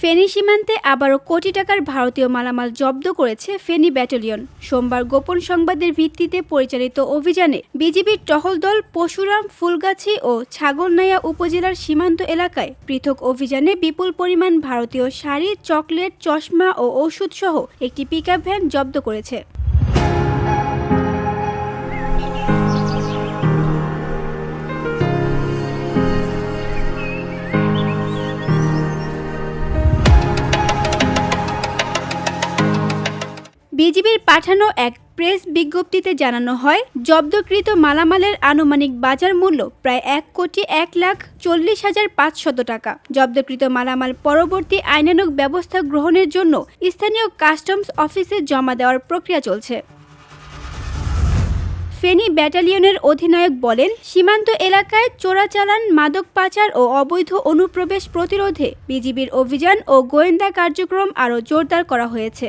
ফেনী সীমান্তে আবারও কোটি টাকার ভারতীয় মালামাল জব্দ করেছে ফেনী ব্যাটালিয়ন। সোমবার গোপন সংবাদের ভিত্তিতে পরিচালিত অভিযানে বিজিবির টহল দল পশুরাম, ফুলগাছি ও ছাগলনাইয়া উপজেলার সীমান্ত এলাকায় পৃথক অভিযানে বিপুল পরিমাণ ভারতীয় শাড়ি, চকলেট, চশমা ও ওষুধসহ একটি পিকআপ ভ্যান জব্দ করেছে। বিজিবির পাঠানো এক প্রেস বিজ্ঞপ্তিতে জানানো হয়, জব্দকৃত মালামালের আনুমানিক বাজার মূল্য প্রায় এক কোটি এক লাখ চল্লিশ হাজার পাঁচশত টাকা। জব্দকৃত মালামাল পরবর্তী আইনানুগ ব্যবস্থা গ্রহণের জন্য স্থানীয় কাস্টমস অফিসে জমা দেওয়ার প্রক্রিয়া চলছে। ফেনী ব্যাটালিয়নের অধিনায়ক বলেন, সীমান্ত এলাকায় চোরাচালান, মাদক পাচার ও অবৈধ অনুপ্রবেশ প্রতিরোধে বিজিবির অভিযান ও গোয়েন্দা কার্যক্রম আরও জোরদার করা হয়েছে।